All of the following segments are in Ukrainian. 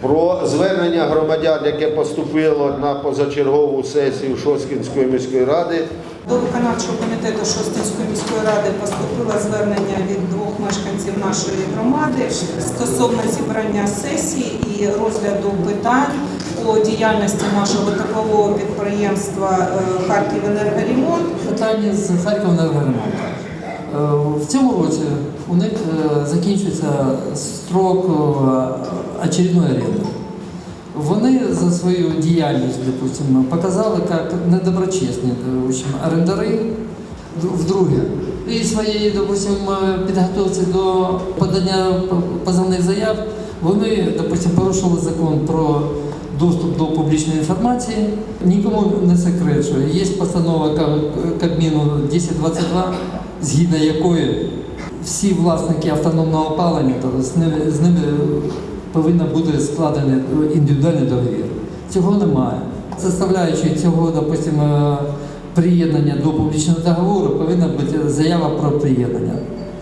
Про звернення громадян, яке поступило на позачергову сесію Шоскінської міської ради. До виконавчого комітету Шостинської міської ради поступило звернення від двох мешканців нашої громади стосовно зібрання сесії і розгляду питань по діяльності нашого теплового підприємства е, «Харківенергоремонт». Питання з Харківенергоремонту. Е, В цьому році у них е, закінчується строк е, очередної оренди. Вони за свою діяльність, допустим, показали як недоброчесні е, в общем, орендари вдруге. І своєї, допустим, е, підготовці до подання позовних заяв вони, допустим, порушили закон про доступ до публічної інформації. Нікому не секрет, що є постанова Кабміну 1022, згідно якої всі власники автономного опалення, то з ними, з ними повинен бути складений індивідуальний договір. Цього немає. Составляючи цього, допустимо, приєднання до публічного договору, повинна бути заява про приєднання.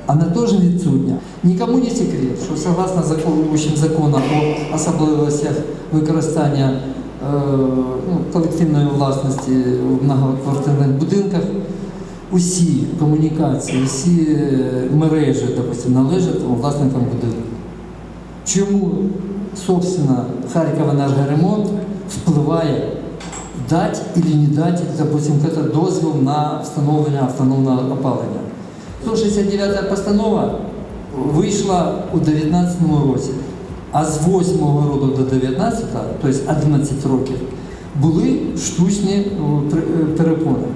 Вона теж відсутня. Нікому не секрет, що согласно закону, в общем, закону о особливостях використання е, ну, колективної власності в многоквартирних будинках, усі комунікації, всі е, мережі, допустим, належать власникам будинку. Чому, собственно, Харківенергоремонт впливає дати или не дати, допустим, дозвіл на встановлення автономного опалення. 169 постанова вийшла у 2019 році, а з 8 року до 19, тобто 11 років, були штучні о, е, перепони.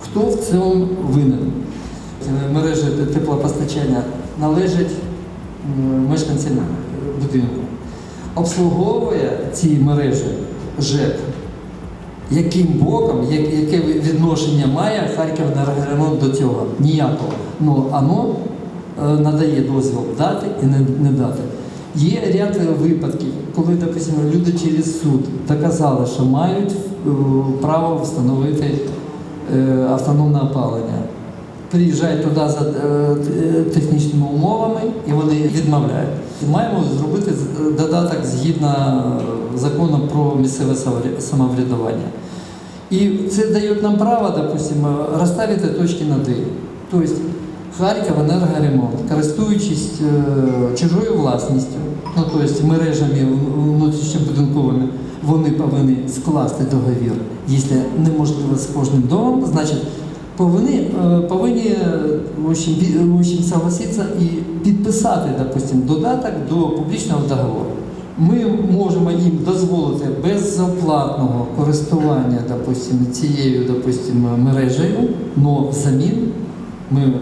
Хто в цьому винен? Е, Мережі теплопостачання належать мешканцям будинку. Обслуговує ці мережі ЖЕК. Яким боком, яке відношення має Харківенергоремонт до цього? Ніякого. Ну, воно е, надає дозвіл дати і не, дати. Є ряд випадків, коли, допустимо, люди через суд доказали, що мають е, право встановити е, автономне опалення. Приїжджають туди за технічними умовами і вони відмовляють. Маємо зробити додаток згідно е, закону про місцеве самоврядування. І це дає нам право, допустимо, розставити точки над «і». Тобто Харківенергоремонт, користуючись е, чужою власністю, ну тобто мережами внутрішньобудинковими, вони повинні скласти договір. Якщо неможливо з кожним домом, значить повинні, е, повинні согласитися і підписати, допустим, додаток до публічного договору. Ми можемо їм дозволити безоплатного користування допустим, цією допустим, мережею, але взамін ми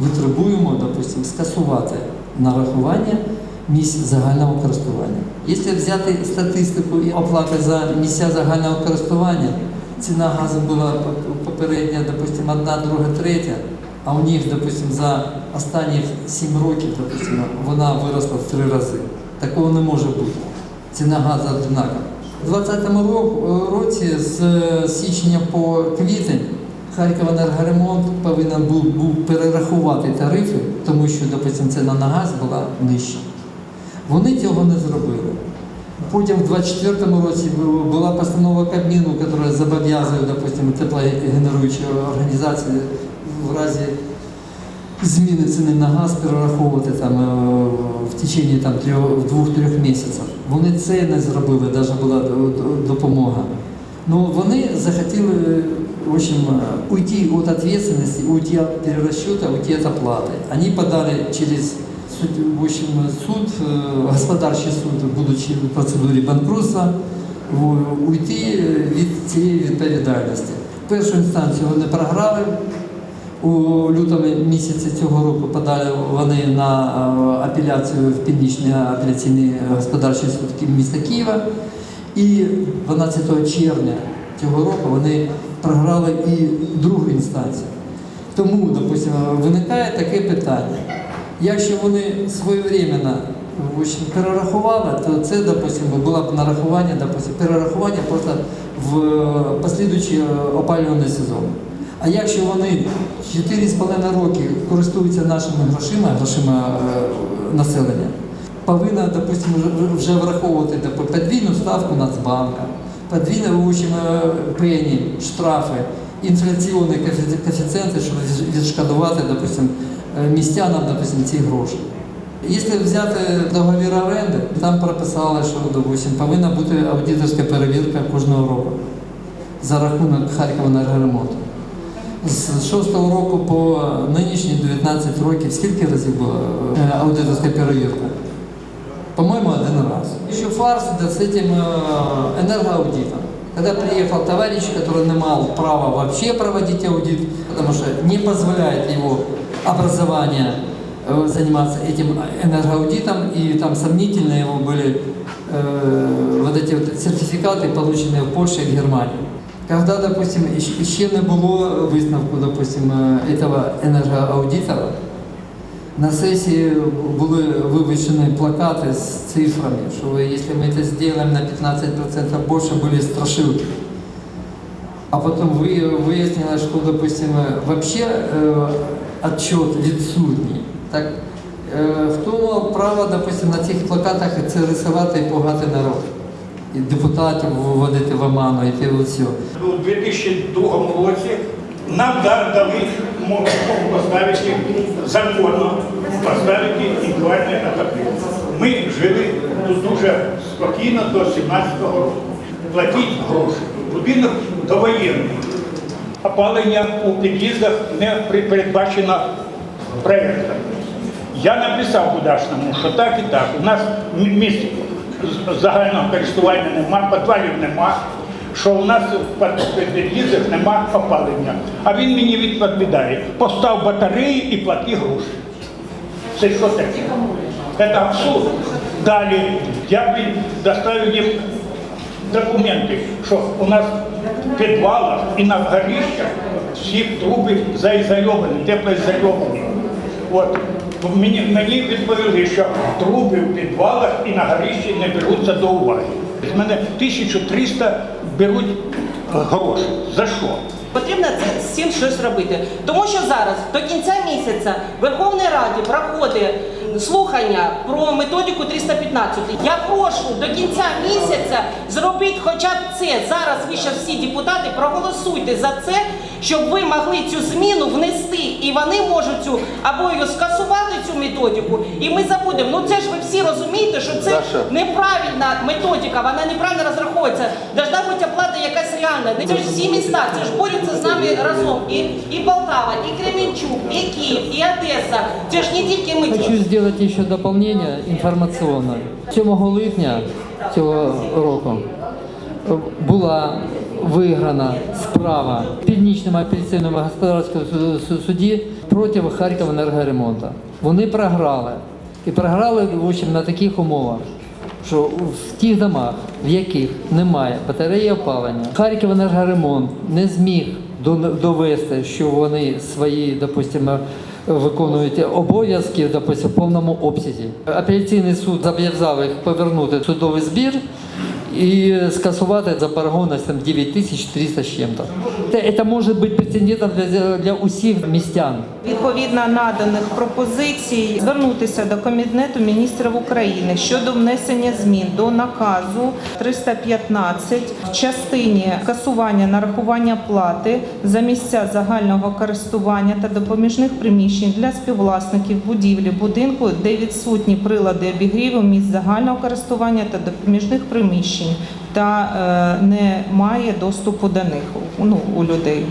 витребуємо допустим, скасувати нарахування місць загального користування. Якщо взяти статистику і оплати за місця загального користування, ціна газу була попередня, допустим, одна, друга, третя, а у них, допустим, за останні 7 років, допустим, вона виросла в три рази. Такого не може бути. Ціна газу однакова. У 2020 році з січня по квітень Харківенергоремонт повинен був, був перерахувати тарифи, тому що, допустим, ціна на газ була нижча. Вони цього не зробили. Потім в 2024 році була постанова Кабміну, яка зобов'язує, допустим, теплогенеруючі організації в разі зміни ціни на газ перераховувати там е, в течение там трьох- двох-трьох місяців. Вони це не зробили, навіть була допомога. Ну вони захотіли в общем, уйти от ответственности, уйти от перерасчета, уйти от оплаты. Они подали через в общем, суд, э, господарчий суд, будучи в процедурі банкрутства, уйти від цієї відповідальності. Першу інстанцію вони програли, у лютому місяці цього року подали вони на е, апеляцію в Північний апеляційний господарчий суд міста Києва. І 12 червня цього року вони програли і другу інстанцію. Тому, допустимо, виникає таке питання. Якщо вони своєвременно в общем, перерахували, то це, допустимо, було б нарахування, допустимо, перерахування просто в послідуючий е, опалювальний сезон. А якщо вони 4,5 роки користуються нашими грошима, грошима е, населення, повинна, допустимо, вже- враховувати подвійну ставку Нацбанка, подвійне вилучення пені, штрафи, інфляційні коефіці- коефіцієнти, щоб відшкодувати, допустимо, е, містянам, допустимо, ці гроші. Якщо взяти договір оренди, там прописали, що допустим, повинна бути аудиторська перевірка кожного року за рахунок Харкова-Енергоремонту. З 6-го року по нинішні 19 років скільки разів була е, аудиторська перевірка? По-моему, один раз. Еще фарс да, с этим э, энергоаудитом. Когда приехал товарищ, который не имел права вообще проводить аудит, потому что не позволяет его образование э, заниматься этим энергоаудитом, и там сомнительно его были э, вот эти вот сертификаты, полученные в Польше и в Германии. Когда, допустим, іщ- ще не було висновку, допустим, э, этого энергоаудитора, на сесії були вивішені плакати з цифрами, що якщо ми це зробимо на 15% більше, були страшилки. А потім ви, вияснилось, що, допустим, вообще э, отчет відсутній. Так, э, хто мав право, допустим, на цих плакатах це рисувати і пугати народ? І депутатів вводити в оману, і те все. У 2002 році нам да- дали можливість поставити законно, поставити індивідуальне отоплення. Ми жили дуже спокійно до 17-го року. Платіть гроші. Будинок довоєнний. Опалення у під'їздах не передбачено проєктом. Я написав Кудашному, що так і так. У нас місць загального користування нема, підвалів нема, що у нас в під- під'їздах нема опалення. А він мені відповідає, постав батареї і плати гроші. Це що таке? Це абсурд. Далі я доставив їм документи, що у нас в підвалах і на горищах всі труби заізольовані, теплоізольовані. От. Мені, мені відповіли, що труби в підвалах і на горищі не беруться до уваги. З мене 1300 беруть е, гроші. За що? Потрібно це з цим щось робити. Тому що зараз до кінця місяця в Верховній Раді проходить слухання про методику 315. Я прошу до кінця місяця зробити хоча б це. Зараз ви ще всі депутати проголосуйте за це, щоб ви могли цю зміну внести. І вони можуть цю або скасувати цю методику, і ми забудемо. Ну це ж ви всі розумієте, що це Даша. неправильна методика, вона неправильно розраховується. Должна бути оплата якась реальна. Це ж всі міста, це ж борються з нами разом. І, і Полтава, і Кременчук, і Київ, і Одеса. Це ж не тільки ми. Хочу зробити ще доповнення інформаційне. 7 липня цього року була виграна справа в Північному апеляційному господарському су- су- суді проти Харкова енергоремонту. Вони програли. І програли в общем, на таких умовах, що в тих домах, в яких немає батареї опалення, Харків енергоремонт не зміг довести, що вони свої, допустимо, виконують обов'язки, допустимо, в повному обсязі. Апеляційний суд зобов'язав їх повернути судовий збір і скасувати заборгованість там 9300 з чим-то. Це, це може бути прецедентом для, для усіх містян. Відповідно наданих пропозицій звернутися до Кабінету міністрів України щодо внесення змін до наказу 315 в частині скасування нарахування плати за місця загального користування та допоміжних приміщень для співвласників будівлі будинку, де відсутні прилади обігріву місць загального користування та допоміжних приміщень та е, немає доступу до них ну, у людей.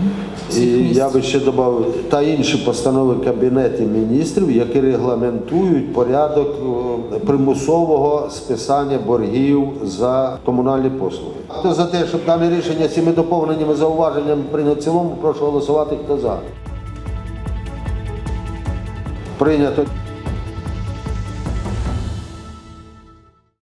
І я би ще додав та інші постанови Кабінету міністрів, які регламентують порядок е, примусового списання боргів за комунальні послуги. Хто за те, щоб дане рішення з цими доповненнями зауваженнями прийняти цілому, прошу голосувати. Хто за? Прийнято.